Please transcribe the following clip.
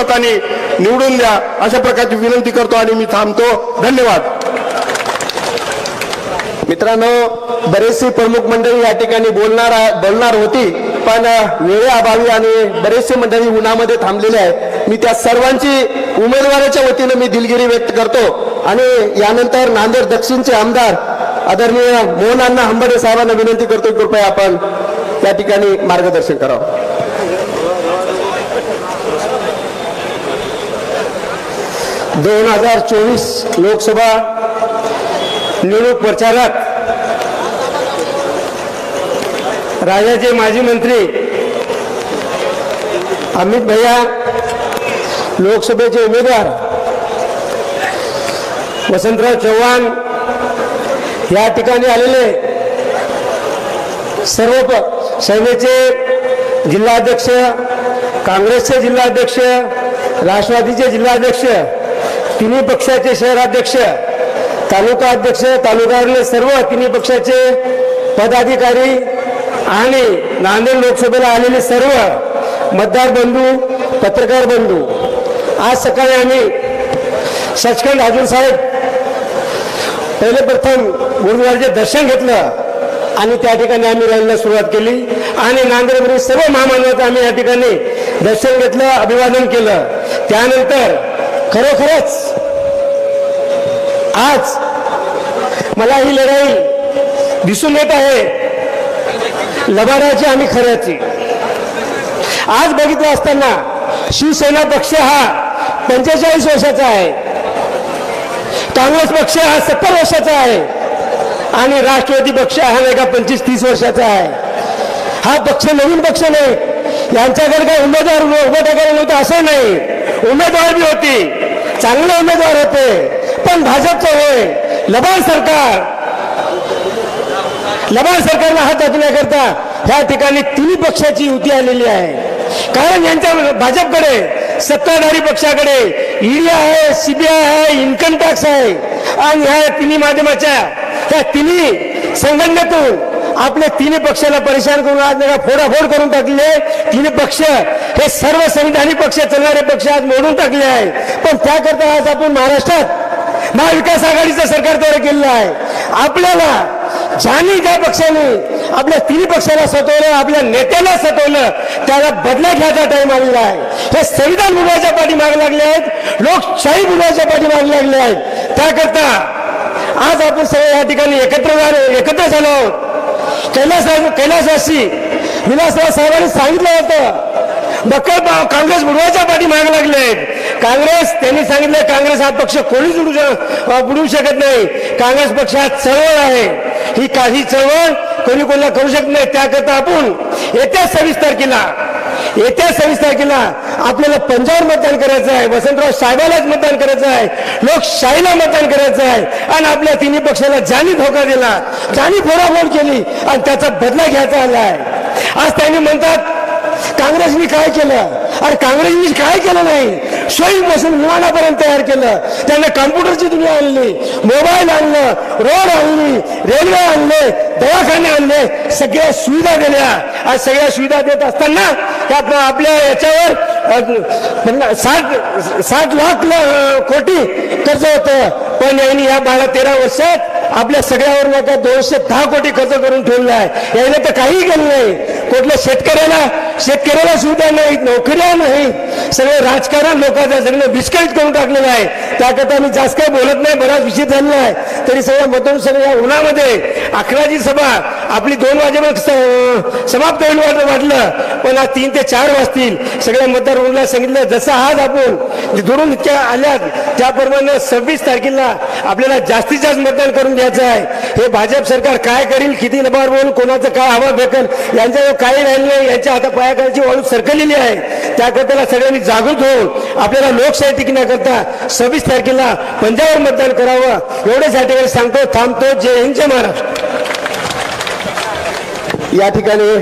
मताने निवडून द्या अशा प्रकारची विनंती करतो आणि मी थांबतो. धन्यवाद. मित्रांनो बरेचसे प्रमुख मंडळी या ठिकाणी बोलणार बोलणार होती पण वेळेअभावी आणि बरेचसे मंडळी उन्हामध्ये थांबलेले आहेत. मी त्या सर्वांची उमेदवाराच्या वतीनं मी दिलगिरी व्यक्त करतो. आणि यानंतर नांदेड दक्षिणचे आमदार आदरणीय मोहन अण्णा हंबडे साहेबांना विनंती करतो कृपया आपण या ठिकाणी मार्गदर्शन करावं. दोन हजार चोवीस लोकसभा निवडणूक प्रचारात राज्याचे माजी मंत्री अमित भैया लोकसभेचे उमेदवार वसंतराव चव्हाण या ठिकाणी आलेले सर्व सेनेचे जिल्हाध्यक्ष काँग्रेसचे जिल्हाध्यक्ष राष्ट्रवादीचे जिल्हाध्यक्ष तिन्ही पक्षाचे शहराध्यक्ष तालुका अध्यक्ष तालुक्यावरले सर्व तिन्ही पक्षाचे पदाधिकारी आणि नांदेड लोकसभेला आलेले सर्व मतदार बंधू पत्रकार बंधू आज सकाळी आम्ही सचखंड हाजूर साहेब पहिले प्रथम गुरुद्वाराचे दर्शन घेतलं आणि त्या ठिकाणी आम्ही रॅलीला सुरुवात केली आणि नांदेडमध्ये सर्व महामानवाचं आम्ही या ठिकाणी दर्शन घेतलं अभिवादन केलं. त्यानंतर खरोखरच आज मला ही लढाई दिसून येत आहे. लबाडाची आणि खऱ्याची. आज बघितलं असताना शिवसेना पक्ष हा पंचेचाळीस वर्षाचा आहे. काँग्रेस पक्ष हा सत्तर वर्षाचा आहे. आणि राष्ट्रवादी पक्ष हा नाही का पंचवीस तीस वर्षाचा आहे. हा पक्ष नवीन पक्ष नाही. यांच्याकडे काही उमेदवार उभं टाकायला नव्हतं असं नाही. उमेदवार बी होती. चांगले उमेदवार होते. पण भाजपचं होय. लबाड सरकार. लबाड सरकारला हात टाकण्याकरता ह्या ठिकाणी तिन्ही पक्षाची युती आलेली आहे. कारण यांच्या भाजपकडे सत्ताधारी पक्षाकडे ईडी आहे सीबीआय आहे इन्कम टॅक्स आहे. आणि ह्या तिन्ही माध्यमाच्या त्या तिन्ही संघटनेतून आपले तिन्ही पक्षाला परेशान करून आज नका फोडाफोड करून टाकले. तिन्ही पक्ष हे सर्व संविधानिक पक्ष चलणारे पक्ष आज मोडून टाकले आहे पण त्याकरता आज आपण महाराष्ट्रात महाविकास आघाडीचं सरकार तयार केलेलं आहे. आपल्याला ज्यांनी ज्या पक्षाने आपल्या तिन्ही पक्षाला सतवलं आपल्या नेत्याला सतवलं त्याला बदला घ्यायचा टाइम आलेला आहे. हे संविधान मुलाच्या पाठी मागे लागले आहेत लोकशाही पाठी माग लागले आहेत. त्याकरता आज आपण सगळे या ठिकाणी एकत्र झालो एकत्र झालो आहोत. कैलास कैलासवासी विलासराव साहेबांनी सांगितलं होतं बक्कळ पा- काँग्रेस बुडवायच्या पाठीमागे लागले आहेत. काँग्रेस त्यांनी सांगितलं काँग्रेस हा पक्ष कोणीच बुडू शक- बुडवू शकत नाही. काँग्रेस पक्ष हा चळवळ आहे. ही काही चळवळ कोणी कोणाला करू शकत नाही. त्याकरता आपण येत्या सव्वीस तारखेला येत्या सव्वीस तारखेला आपल्याला पंजाब मतदान करायचं आहे वसंतराव साहेबालाच मतदान करायचं आहे लोकशाहीला मतदान करायचं आहे. आणि आपल्या तिन्ही पक्षाला जाणी धोका दिला जाणी फोडाफोड केली आणि त्याचा बदला घ्यायचा आला आहे. आज त्यांनी म्हणतात काँग्रेसनी काय केलं? अरे काँग्रेसनी काय केलं नाही? पासून विमानापर्यंत तयार केलं. त्यांना कॉम्प्युटरची दुनिया आणली मोबाईल आणलं रोड आणली रेल्वे आणले दवाखाने आणले सगळ्या सुविधा दिल्या. आज सगळ्या सुविधा देत असताना त्या आपल्या याच्यावर सात सात साठ साठ लाख कोटी कर्ज होतं. पण यांनी या बारा तेरा वर्षात आपल्या सगळ्यावर नका दोनशे दहा कोटी खर्च करून ठेवला आहे. याने तर काही केलं नाही. कुठल्या शेतकऱ्याला शेतकऱ्याला सुविधा नाही नोकऱ्या नाही. सगळे राजकारण लोकांचं सगळं विस्कळीत करून टाकलेलं आहे. त्याकरता मी जास्त काही बोलत नाही बराच विषय झालेला आहे. तरी सगळ्या मतदारसंघ या उन्हामध्ये अकराची सभा आपली दोन वाजेपर्यंत समाप्त होईल वाटलं वाटलं. पण आज तीन ते चार वाजतील. सगळ्या मतदारांना सांगितलं जसं आज आपण दुरून इतक्या आल्यात त्याप्रमाणे सव्वीस तारखेला आपल्याला जास्तीत जास्त मतदान करून द्यायचं आहे. हे भाजप सरकार काय करील किती नबार बोल कोणाचं काय हवा फेकल यांच्याजवळ काही राहिलं नाही. यांच्या हाता पायाखालची वाळू सरकलेली आहे. त्याकरता सगळ्यांनी जागृत होऊन आपल्याला लोकशाही टिकण्याकरता सव्वीस तारखेला पंजाबवर मतदान करावं. एवढ्यासाठी सांगतो थांबतो. जय हिंद जय महाराष्ट्र. या ठिकाणी